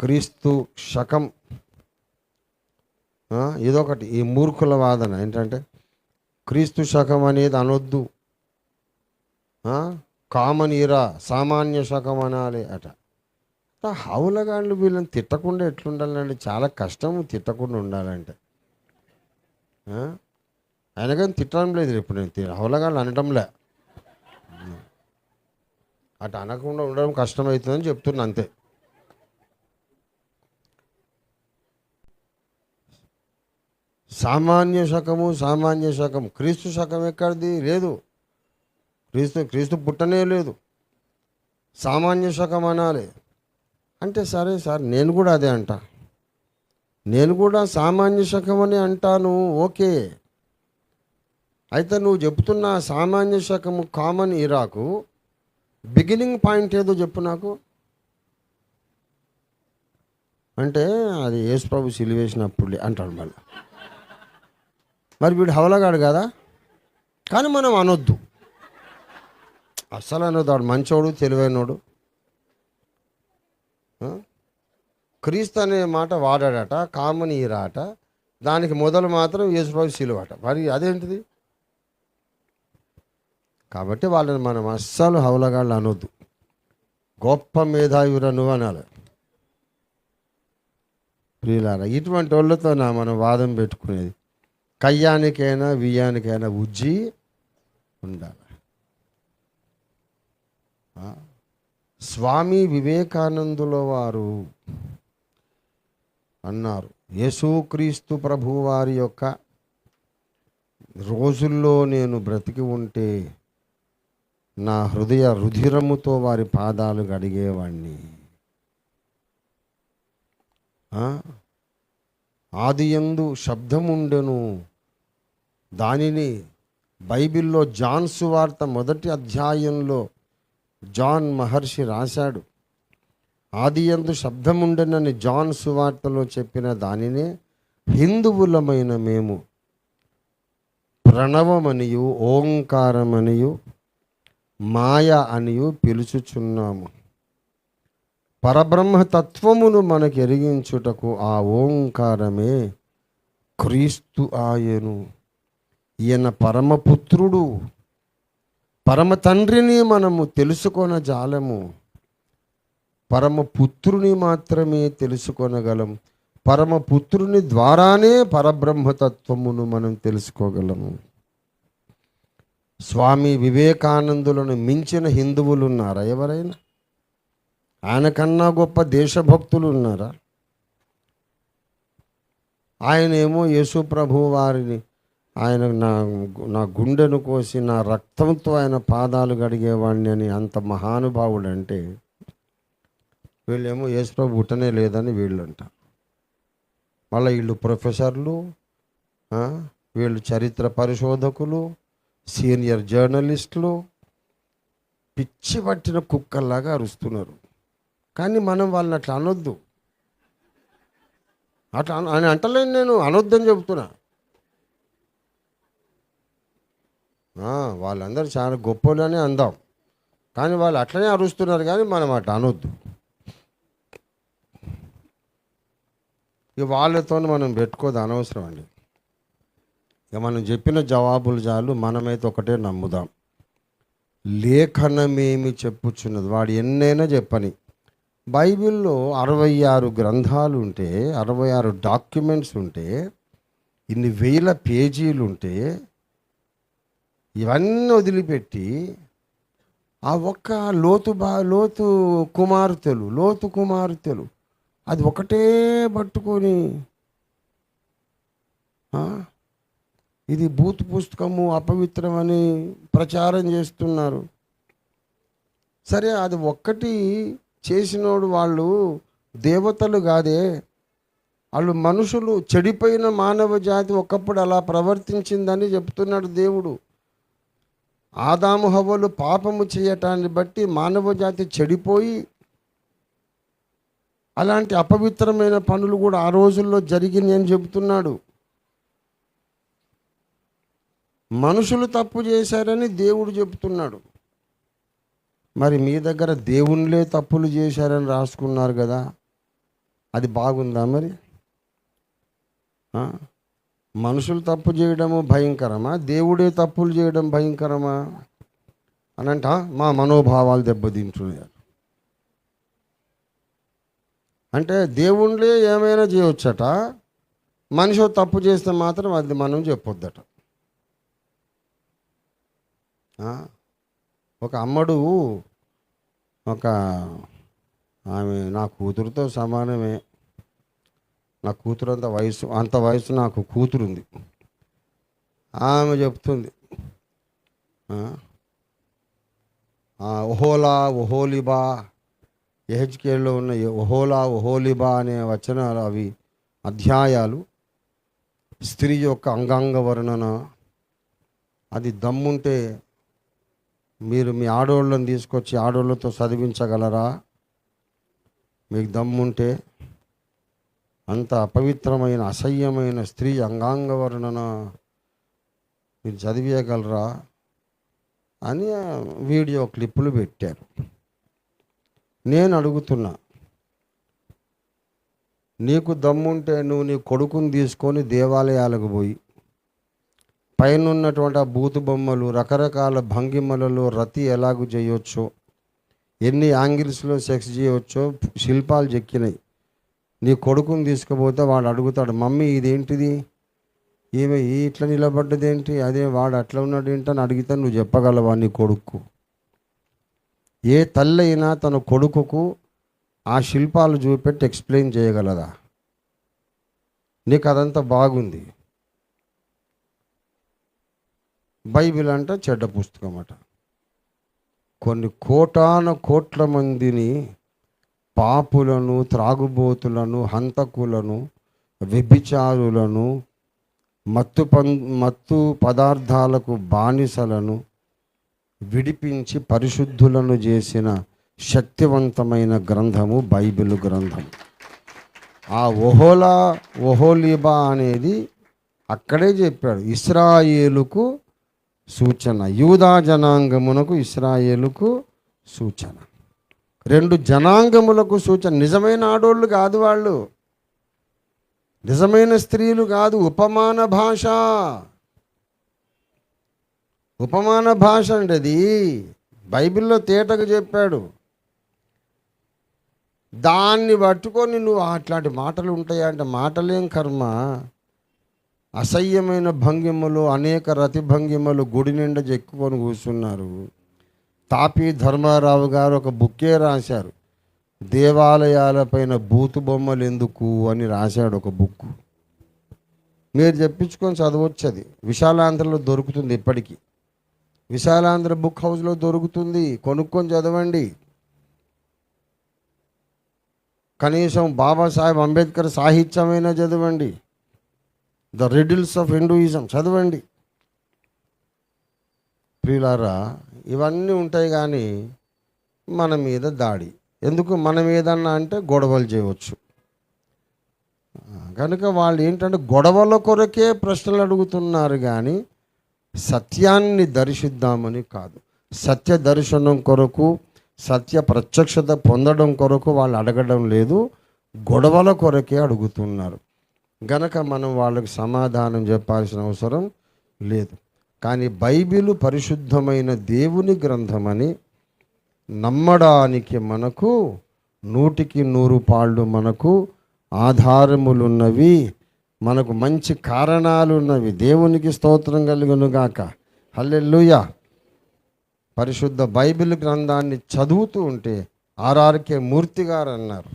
క్రీస్తు శకం ఇదొకటి. ఈ మూర్ఖుల వాదన ఏంటంటే క్రీస్తు శకం అనేది అనొద్దు కామన్ ఇరా సామాన్య శకం అనాలి అట. హౌలగాండ్లు హౌలగాళ్ళు వీళ్ళని తిట్టకుండా ఎట్లుండాలంటే చాలా కష్టం తిట్టకుండా ఉండాలంటే. ఆయన కానీ తిట్టడం లేదు ఇప్పుడు నేను హౌలగాండ్లు హౌలగాళ్ళు అనటంలే అటు అనకుండా ఉండడం కష్టమవుతుందని చెప్తున్నా అంతే. సామాన్య శకము సామాన్య శకం క్రీస్తు శకం ఎక్కడిది? లేదు. క్రీస్తు క్రీస్తు పుట్టనే లేదు. సామాన్య శకం అనాలి. అంటే సరే సార్ నేను కూడా అదే అంట. నేను కూడా సామాన్య శకం అని అంటాను. ఓకే. అయితే నువ్వు చెప్తున్న సామాన్య శకము కామన్ ఇరాకు. బిగినింగ్ పాయింట్ ఏదో చెప్పు నాకు. అంటే అది యేసు ప్రభు సిలివేసినప్పుడు అంటాడు మళ్ళీ. మరి వీడు హవలగాడు కదా? కానీ మనం అనొద్దు. అస్సలు అనొద్దు. వాడు మంచోడు తెలివైనోడు. క్రీస్తు అనే మాట వాడాడట కామన్ ఈరాట దానికి మొదలు మాత్రం యేసుప్రభు సిలువట. మరి అదేంటిది? కాబట్టి వాళ్ళని మనం అస్సలు హౌలగాళ్ళు అనొద్దు. గొప్ప మేధావిరా నువ్వు అనాలి. ప్రియులారా ఇటువంటి వాళ్ళతో నా మనం వాదం పెట్టుకునేది? కయ్యానికైనా వియ్యానికైనా ఉజ్జి ఉండాలి. స్వామి వివేకానందుల వారు అన్నారు యేసుక్రీస్తు ప్రభు వారి యొక్క రోజుల్లో నేను బ్రతికి ఉంటే నా హృదయ రుధిరముతో వారి పాదాలు గడిగేవాణ్ణి. ఆ? ఆదియందు శబ్దముండెను. దానిని బైబిల్లో జాన్ సువార్త మొదటి అధ్యాయంలో జాన్ మహర్షి రాశాడు. ఆది ఎందు శబ్దముండనని జాన్ సువార్తలో చెప్పిన దానినే హిందువులమైన మేము ప్రణవమనియు ఓంకారమనియు మాయ అనియు పిలుచుచున్నాము. పరబ్రహ్మ తత్వమును మనకు ఎరిగించుటకు ఆ ఓంకారమే క్రీస్తు ఆయను. ఈయన పరమపుత్రుడు పరమ తండ్రిని మనము తెలుసుకొన జాలము. పరమపుత్రుని మాత్రమే తెలుసుకొనగలం. పరమపుత్రుని ద్వారానే పరబ్రహ్మతత్వమును మనం తెలుసుకోగలము. స్వామి వివేకానందులను మించిన హిందువులు ఉన్నారా ఎవరైనా? ఆయన కన్నా గొప్ప దేశభక్తులు ఉన్నారా ఆయనేమో యేసు ప్రభు వారిని ఆయన నా నా గుండెను కోసి నా రక్తంతో ఆయన పాదాలు గడిగేవాడిని అని అంత మహానుభావుడు అంటే వీళ్ళేమో యేసుప్రభు పుట్టనే లేదని వీళ్ళంట. మళ్ళీ వీళ్ళు ప్రొఫెసర్లు వీళ్ళు చరిత్ర పరిశోధకులు సీనియర్ జర్నలిస్టులు పిచ్చి పట్టిన కుక్కల్లాగా అరుస్తున్నారు. కానీ మనం వాళ్ళని అట్లా అనొద్దు. అట్లా అన- అని అంటలేను నేను అనొద్దని చెబుతున్నా ఆ, వాళ్ళందరూ చాలా గొప్పలని అందాం. కానీ వాళ్ళు అట్లనే అరుస్తున్నారు కానీ మనం అట్లా అనొద్దు. ఇక వాళ్ళతో మనం పెట్టుకోదు అనవసరం అండి. ఇక మనం చెప్పిన జవాబులు చాలు మనమైతే ఒకటే నమ్ముదాం. లేఖనమేమి చెప్పుచున్నది? వాడు ఎన్నైనా చెప్పని. బైబిల్లో అరవై ఆరు గ్రంథాలు ఉంటే అరవై ఆరు డాక్యుమెంట్స్ ఉంటే ఇన్ని వేల పేజీలు ఉంటే ఇవన్నీ వదిలిపెట్టి ఆ ఒక్క లోతు బా లోతు కుమార్తెలు లోతు కుమార్తెలు అది ఒకటే పట్టుకొని ఇది బూత్ పుస్తకము అపవిత్రమని ప్రచారం చేస్తున్నారు. సరే అది ఒక్కటి చేసినోడు వాళ్ళు దేవతలు కాదే. వాళ్ళు మనుషులు చెడిపోయిన మానవ జాతి ఒకప్పుడు అలా ప్రవర్తించిందని చెప్తున్నాడు దేవుడు. ఆదాము హవ్వలు పాపము చేయటాన్ని బట్టి మానవ జాతి చెడిపోయి అలాంటి అపవిత్రమైన పనులు కూడా ఆ రోజుల్లో జరిగినాయి అని చెబుతున్నాడు. మనుషులు తప్పు చేశారని దేవుడు చెబుతున్నాడు. మరి మీ దగ్గర దేవునిలే తప్పులు చేశారని రాసుకున్నారు కదా అది బాగుందా మరి? మనుషులు తప్పు చేయడము భయంకరమా? దేవుడే తప్పులు చేయడం భయంకరమా? అని అంట మా మనోభావాలు దెబ్బతింటున్నాయి. అంటే దేవుళ్ళే ఏమైనా చేయొచ్చట? మనిషి తప్పు చేస్తే మాత్రం అది మనం చెప్పొద్దట. ఒక అమ్మడు ఒక ఆమె నా కూతురుతో సమానమే. నా కూతురు అంత వయసు అంత వయసు నాకు కూతురు ఉంది ఆమె చెప్తుంది ఓహోలా ఆ, ఒహోలా ఒహోలిబా ఉన్న ఓహోలా ఒహోలా ఒహోలిబా అనే వచనాలు అవి అధ్యాయాలు స్త్రీ యొక్క అంగాంగ వర్ణన అది దమ్ముంటే మీరు మీ ఆడోళ్ళని తీసుకొచ్చి ఆడోళ్ళతో చదివించగలరా? మీకు దమ్ముంటే అంత అపవిత్రమైన అసహ్యమైన స్త్రీ అంగాంగ వర్ణన మీరు చదివేయగలరా అని వీడియో క్లిప్పులు పెట్టారు. నేను అడుగుతున్నా నీకు దమ్ముంటే నువ్వు నీ కొడుకుని తీసుకొని దేవాలయాలకు పోయి పైన ఉన్నటువంటి ఆ బూతు బొమ్మలు రకరకాల భంగిమలలో రతి ఎలాగూ చేయొచ్చో ఎన్ని యాంగిల్స్లో సెక్స్ చేయవచ్చో శిల్పాలు చెక్కినాయి. నీ కొడుకుని తీసుకుపోతే వాడు అడుగుతాడు మమ్మీ ఇదేంటిది? ఏమి ఇట్లా ఇట్లా నిలబడ్డదేంటి? అదే వాడు అట్లా ఉన్నాడు ఏంటని అడిగితే నువ్వు చెప్పగలవా నీ కొడుకు ఏ తల్లి అయినా తన కొడుకుకు ఆ శిల్పాలు చూపెట్టి ఎక్స్ప్లెయిన్ చేయగలదా? నీకు అదంతా బాగుంది. బైబిల్ అంటే చెడ్డ పుస్తకం అట. కొన్ని కోటాన కోట్ల మందిని పాపులను త్రాగుబోతులను హంతకులను వ్యభిచారులను మత్తు పం మత్తు పదార్థాలకు బానిసలను విడిపించి పరిశుద్ధులను చేసిన శక్తివంతమైన గ్రంథము బైబిల్ గ్రంథం. ఆ ఒహోలా ఓహోలీబా అనేది అక్కడే చెప్పాడు. ఇస్రాయేలుకు సూచన యూదా జనాంగమునకు ఇస్రాయేలుకు సూచన. రెండు జనాంగములకు సూచన. నిజమైన ఆడోళ్ళు కాదు వాళ్ళు. నిజమైన స్త్రీలు కాదు. ఉపమాన భాష. ఉపమాన భాష అండి అది. బైబిల్లో తేటకు చెప్పాడు. దాన్ని పట్టుకొని నువ్వు అట్లాంటి మాటలు ఉంటాయా అంటే మాటలేం కర్మ. అసహ్యమైన భంగిమలు అనేక రతి భంగిమలు గుడి నిండా చెక్కుకొని కూర్చున్నారు. తాపి ధర్మారావు గారు ఒక బుక్కే రాశారు. దేవాలయాలపైన బూతు బొమ్మలు ఎందుకు అని రాశాడు ఒక బుక్ మీరు చెప్పించుకొని చదవచ్చు అది విశాలాంధ్రలో దొరుకుతుంది ఇప్పటికీ. విశాలాంధ్ర బుక్ హౌస్లో దొరుకుతుంది. కొనుక్కొని చదవండి. కనీసం బాబాసాహెబ్ అంబేద్కర్ సాహిత్యమైనా చదవండి. ద రిడిల్స్ ఆఫ్ హిందూయిజం చదవండి. ప్రియులారా ఇవన్నీ ఉంటాయి కానీ మన మీద దాడి. ఎందుకు? మన మీదన్నా అంటే గొడవలు చేయవచ్చు. కనుక వాళ్ళు ఏంటంటే గొడవల కొరకే ప్రశ్నలు అడుగుతున్నారు కానీ సత్యాన్ని దర్శిద్దామని కాదు. సత్య దర్శనం కొరకు సత్య ప్రత్యక్షత పొందడం కొరకు వాళ్ళు అడగడం లేదు. గొడవల కొరకే అడుగుతున్నారు. గనక మనం వాళ్ళకి సమాధానం చెప్పాల్సిన అవసరం లేదు. కానీ బైబిలు పరిశుద్ధమైన దేవుని గ్రంథమని నమ్మడానికి మనకు నూటికి నూరు పాళ్ళు మనకు ఆధారములున్నవి మనకు మంచి కారణాలు ఉన్నవి దేవునికి స్తోత్రం కలుగునుగాక. హల్లెల్లుయ పరిశుద్ధ బైబిల్ గ్రంథాన్ని చదువుతూ ఉంటే ఆర్ఆర్కే మూర్తి గారు అన్నారు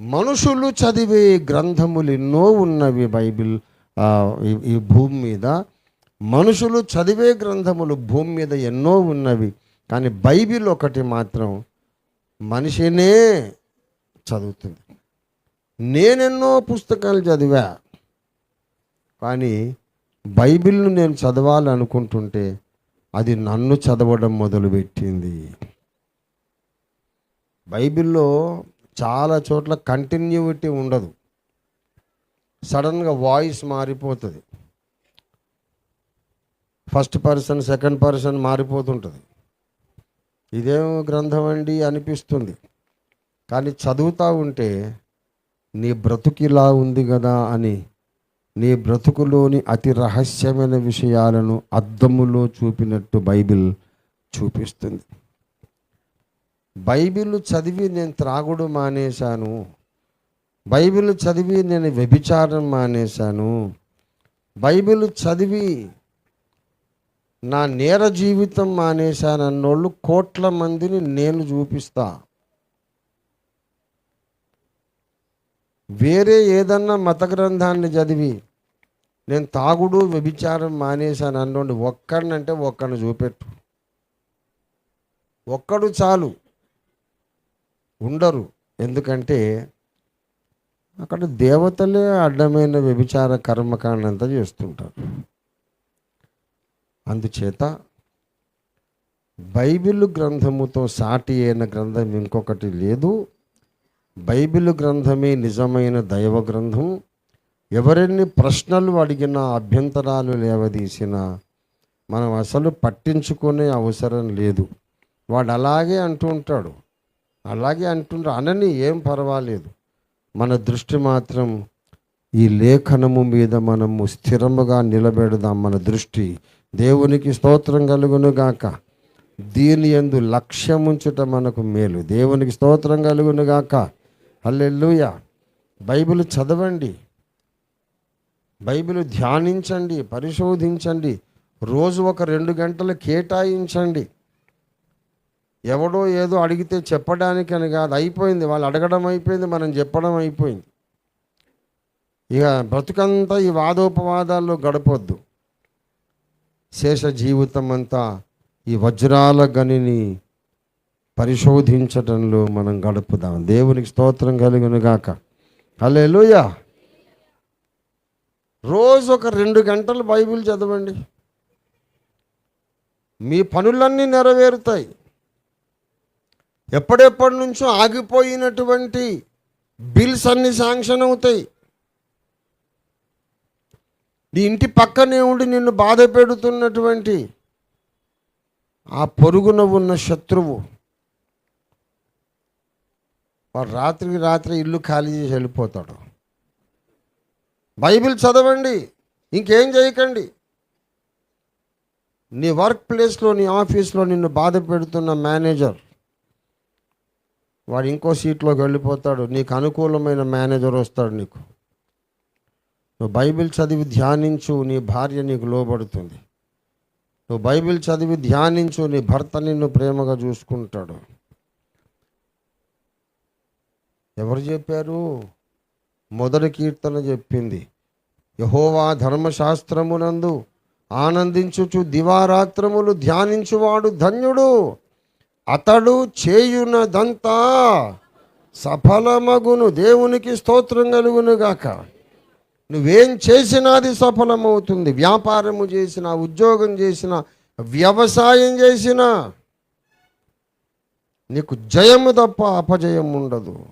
మనుషులు చదివే గ్రంథములు ఎన్నో ఉన్నవి బైబిల్ ఈ భూమి మీద. మనుషులు చదివే గ్రంథములు భూమి మీద ఎన్నో ఉన్నవి కానీ బైబిల్ ఒకటి మాత్రం మనిషినే చదువుతుంది. నేనెన్నో పుస్తకాలు చదివా కానీ బైబిల్ను నేను చదవాలనుకుంటుంటే అది నన్ను చదవడం మొదలుపెట్టింది. బైబిల్లో చాలా చోట్ల కంటిన్యూటీ ఉండదు. సడన్గా వాయిస్ మారిపోతుంది. ఫస్ట్ పర్సన్ సెకండ్ పర్సన్ మారిపోతుంటుంది. ఇదేం గ్రంథం అండి అనిపిస్తుంది. కానీ చదువుతూ ఉంటే నీ బ్రతుకిలా ఉంది కదా అని నీ బ్రతుకులోని అతి రహస్యమైన విషయాలను అద్దములో చూపినట్టు బైబిల్ చూపిస్తుంది. బైబిల్ చదివి నేను త్రాగుడు మానేశాను. బైబిల్ చదివి నేను వ్యభిచారం మానేశాను. బైబిల్ చదివి నా నేర జీవితం మానేశానన్నోళ్ళు కోట్ల మందిని నేను చూపిస్తా. వేరే ఏదన్నా మత గ్రంథాన్ని చదివి నేను తాగుడు వ్యభిచారం మానేశాను అన్నోండి ఒక్కడినంటే ఒక్కడిని చూపెట్టు. ఒక్కడు చాలు ఉండరు. ఎందుకంటే అక్కడ దేవతలే అడ్డమైన వ్యభిచార కర్మకాండంతా చేస్తుంటారు. అందుచేత బైబిల్ గ్రంథముతో సాటి అయిన గ్రంథం ఇంకొకటి లేదు. బైబిల్ గ్రంథమే నిజమైన దైవ గ్రంథం. ఎవరెన్ని ప్రశ్నలు అడిగినా అభ్యంతరాలు లేవదీసినా మనం అసలు పట్టించుకునే అవసరం లేదు. వాడు అలాగే అంటూ ఉంటాడు. అలాగే అంటుంటాడు అనని ఏం పర్వాలేదు. మన దృష్టి మాత్రం ఈ లేఖనము మీద మనము స్థిరముగా నిలబెడదాం మన దృష్టి. దేవునికి స్తోత్రం కలుగును గాక. దీని ఎందు లక్ష్యముంచుట మనకు మేలు. దేవునికి స్తోత్రం కలుగును గాక. అల్లెల్లుయ బైబిల్ చదవండి. బైబిల్ ధ్యానించండి పరిశోధించండి. రోజు ఒక రెండు గంటలు కేటాయించండి. ఎవడో ఏదో అడిగితే చెప్పడానికని కాదు అయిపోయింది. వాళ్ళు అడగడం అయిపోయింది మనం చెప్పడం అయిపోయింది. ఇక బ్రతుకంతా ఈ వాదోపవాదాల్లో గడపొద్దు. శేష జీవితం అంతా ఈ వజ్రాల గనిని పరిశోధించటంలో మనం గడుపుదాం. దేవునికి స్తోత్రం కలిగిన గాక. లూయా రోజు ఒక రెండు గంటలు బైబిల్ చదవండి. మీ పనులన్నీ నెరవేరుతాయి. ఎప్పుడెప్పటి నుంచో ఆగిపోయినటువంటి బిల్స్ అన్ని శాంక్షన్ అవుతాయి. నీ ఇంటి పక్కనే ఉండి నిన్ను బాధ పెడుతున్నటువంటి ఆ పొరుగున ఉన్న శత్రువు. వాడు రాత్రికి రాత్రి ఇల్లు ఖాళీ చేసి వెళ్ళిపోతాడు. బైబిల్ చదవండి ఇంకేం చేయకండి. నీ వర్క్ ప్లేస్లో నీ ఆఫీస్లో నిన్ను బాధ పెడుతున్న మేనేజర్ వాడు ఇంకో సీట్లోకి వెళ్ళిపోతాడు. నీకు అనుకూలమైన మేనేజర్ వస్తాడు నీకు. నువ్వు బైబిల్ చదివి ధ్యానించు నీ భార్య నీకు లోబడుతుంది. నువ్వు బైబిల్ చదివి ధ్యానించు నీ భర్త నిన్ను ప్రేమగా చూసుకుంటాడు. ఎవరు చెప్పారు? మొదటి కీర్తన చెప్పింది. యహోవా ధర్మశాస్త్రమునందు ఆనందించుచు దివారాత్రములు ధ్యానించువాడు ధన్యుడు. అతడు చేయునదంతా సఫలమగును. దేవునికి స్తోత్రం కలుగునుగాక. నువ్వేం చేసినా అది సఫలమవుతుంది? వ్యాపారము చేసిన ఉద్యోగం చేసిన వ్యవసాయం చేసినా నీకు జయము తప్ప అపజయం ఉండదు.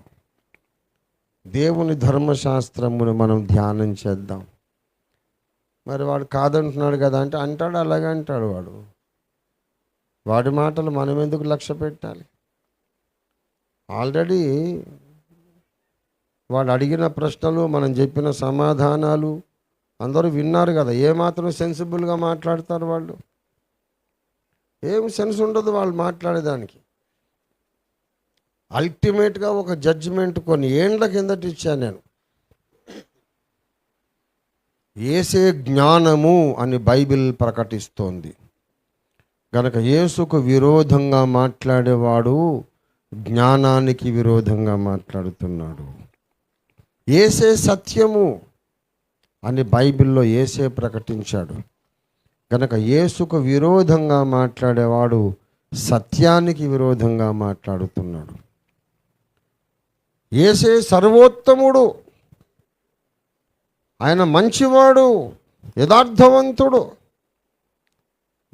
దేవుని ధర్మశాస్త్రమును మనం ధ్యానం చేద్దాం. మరి వాడు కాదంటున్నాడు కదా అంటే అంటాడు అలాగే అంటాడు వాడు. వాడి మాటలు మనం ఎందుకు లక్ష్య పెట్టాలి? ఆల్రెడీ వాడు అడిగిన ప్రశ్నలు మనం చెప్పిన సమాధానాలు అందరూ విన్నారు కదా. ఏమాత్రం సెన్సిబుల్గా మాట్లాడతారు వాళ్ళు? ఏం సెన్స్ ఉండదు వాళ్ళు మాట్లాడేదానికి. అల్టిమేట్గా ఒక జడ్జిమెంట్ కొన్ని ఏండ్ల కిందట ఇచ్చాను నేను. ఏసే జ్ఞానము అని బైబిల్ ప్రకటిస్తోంది. గనక యేసుకు విరోధంగా మాట్లాడేవాడు జ్ఞానానికి విరోధంగా మాట్లాడుతున్నాడు. ఏసే సత్యము అని బైబిల్లో ఏసే ప్రకటించాడు. కనుక యేసుకు విరోధంగా మాట్లాడేవాడు సత్యానికి విరోధంగా మాట్లాడుతున్నాడు. ఏసే సర్వోత్తముడు. ఆయన మంచివాడు యథార్థవంతుడు.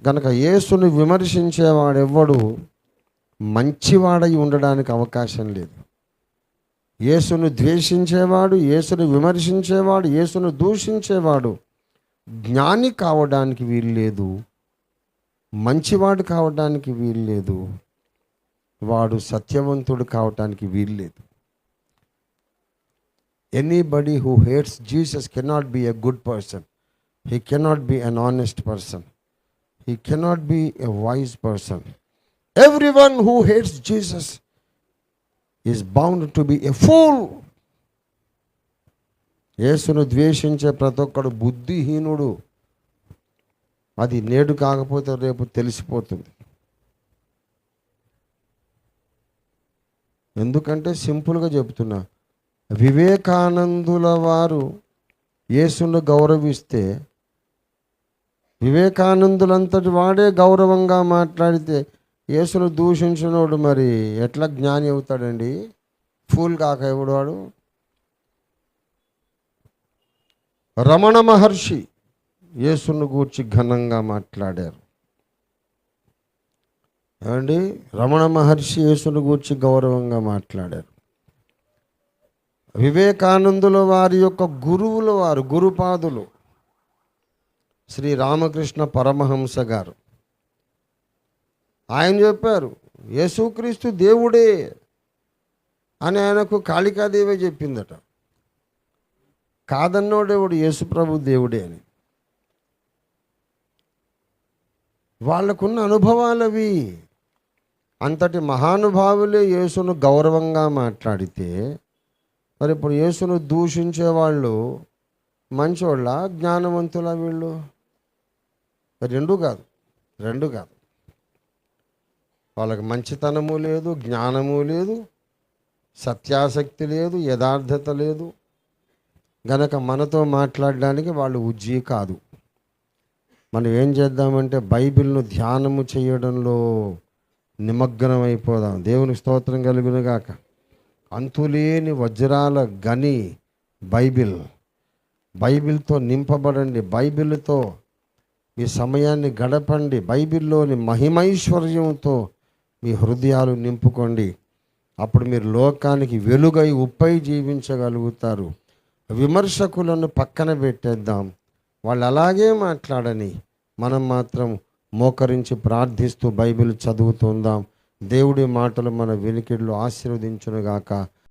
గనక యేసుని విమర్శించేవాడెవ్వడు మంచివాడై ఉండడానికి అవకాశం లేదు. యేసును ద్వేషించేవాడు యేసును విమర్శించేవాడు యేసును దూషించేవాడు. జ్ఞాని కావడానికి వీల్లేదు మంచివాడు కావడానికి వీల్లేదు వాడు సత్యవంతుడు కావటానికి వీల్లేదు anybody who hates Jesus cannot be a good person he cannot be an honest person he cannot be a wise person everyone who hates Jesus is bound to be a fool యేసును ద్వేషించే ప్రతి ఒక్కడు బుద్ధిహీనుడు. అది నేడు కాకపోతే రేపు తెలిసిపోతుంది. ఎందుకంటే సింపుల్గా చెప్తున్నా వివేకానందుల వారు యేసును గౌరవిస్తే వివేకానందులంతటి వాడే గౌరవంగా మాట్లాడితే యేసును దూషించినోడు మరి ఎట్లా జ్ఞాని అవుతాడండి? ఫూల్ కాక ఎవడు వాడు? రమణ మహర్షి యేసును గూర్చి ఘనంగా మాట్లాడారు. ఏమండి? రమణ మహర్షి యేసును గూర్చి గౌరవంగా మాట్లాడారు. వివేకానందుల వారి యొక్క గురువుల వారు గురుపాదులు శ్రీ రామకృష్ణ పరమహంస గారు. ఆయన చెప్పారు యేసుక్రీస్తు దేవుడే అని ఆయనకు కాళికాదేవి చెప్పిందట. కాదన్నోడేవుడు యేసుప్రభు దేవుడే అని. వాళ్ళకున్న అనుభవాలవి. అంతటి మహానుభావులే యేసును గౌరవంగా మాట్లాడితే మరి ఇప్పుడు యేసును దూషించే వాళ్ళు మంచోళ్ళ? జ్ఞానవంతుల వీళ్ళు? రెండు కాదు రెండు కాదు. వాళ్ళకి మంచితనము లేదు జ్ఞానము లేదు సత్యాసక్తి లేదు యథార్థత లేదు. గనక మనతో మాట్లాడడానికి వాళ్ళు ఉజ్జీ కాదు. మనం ఏం చేద్దామంటే బైబిల్ను ధ్యానము చేయడంలో నిమగ్నం అయిపోదాం దేవుని స్తోత్రం కలుగును అంతులేని వజ్రాల గని బైబిల్. బైబిల్తో నింపబడండి. బైబిల్తో మీ సమయాన్ని గడపండి. బైబిల్లోని మహిమైశ్వర్యంతో మీ హృదయాలు నింపుకోండి. అప్పుడు మీరు లోకానికి వెలుగై ఉప్పై జీవించగలుగుతారు. విమర్శకులను పక్కన పెట్టేద్దాం. వాళ్ళు అలాగే మాట్లాడని మనం మాత్రం మోకరించి ప్రార్థిస్తూ బైబిల్ చదువుతుందాం. దేవుడి మాటలు మన వెనుకిళ్ళు ఆశీర్వదించునుగాక.